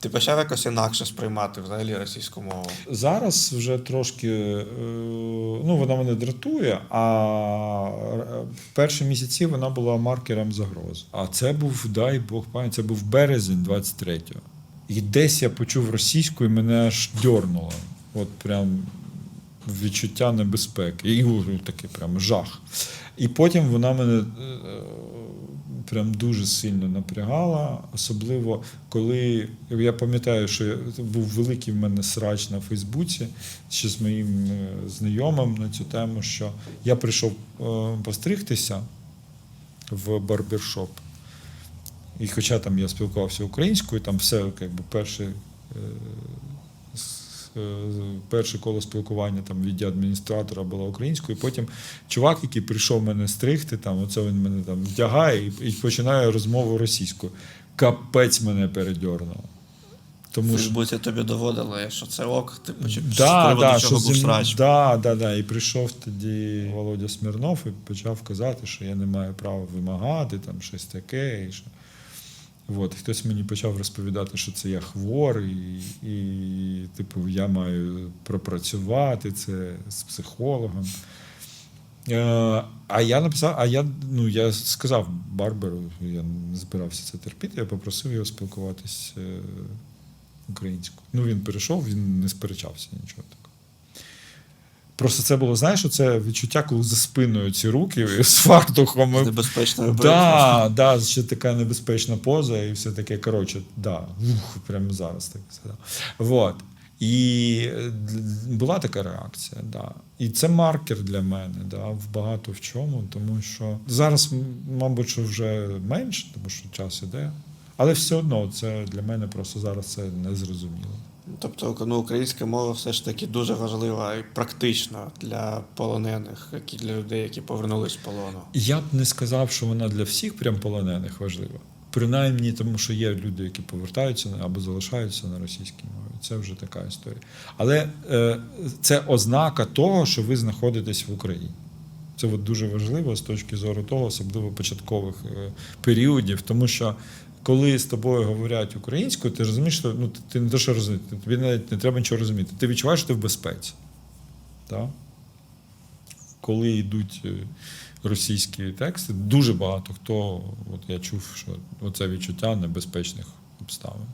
Ти почав якось інакше сприймати взагалі російську мову. Зараз вже трошки е, ну, вона мене дратує, а е, перші місяці вона була маркером загроз. А це був, дай Бог пам'ять, це був березень 23-го. І десь я почув російську, і мене аж дьорнуло. От прям відчуття небезпеки. І ну, такий прям жах. І потім вона мене е, прям дуже сильно напрягала, особливо коли я пам'ятаю, що був великий в мене срач на Фейсбуці ще з моїм е, знайомим на цю тему, що я прийшов е, постригтися в барбершоп. І хоча там я спілкувався українською, там все якби перше, с- е, перше коло спілкування там від адміністратора було українською. Потім чувак, який прийшов мене стригти, там, оце він мене там вдягає і, і починає розмову російською. Капець мене передьорнуло. Тому що Фейсбуці тобі доводили, що це ок, ти почав Да, да, що був зі- срач. да, да, да. І прийшов тоді Володя Смірнов і почав казати, що я не маю права вимагати, там щось таке. І що... От, хтось мені почав розповідати, що це я хворий, і, і типу, я маю пропрацювати це з психологом. Е, а я написав, а я, ну, я сказав Барберу, я не збирався це терпіти, я попросив його спілкуватись е, українською. Ну, він перейшов, він не сперечався нічого. Просто це було, знаєш, це відчуття, коли за спиною ці руки з фартухом. Небезпечно робити. Да, да, ще така небезпечна поза, і все таке. Коротше, да, ух, прямо зараз так сказав. Вот. І е, була така реакція, да. І це маркер для мене, да, в багато в чому, тому що зараз, мабуть, що вже менше, тому що час іде. Але все одно це для мене просто зараз це незрозуміло. Тобто ну, українська мова все ж таки дуже важлива і практична для полонених, як і для людей, які повернулись з полону. Я б не сказав, що вона для всіх прям полонених важлива. Принаймні, тому що є люди, які повертаються або залишаються на російській мові. Це вже така історія. Але е, це ознака того, що ви знаходитесь в Україні. Це от дуже важливо з точки зору того, особливо початкових е, періодів, тому що. Коли з тобою говорять українською, ти розумієш, що ну, ти- не те, що розуміти, тобі навіть не треба нічого розуміти. Ти відчуваєш, що ти в безпеці. Так? коли йдуть е, російські тексти, дуже багато хто, от я чув, що це відчуття небезпечних обставин.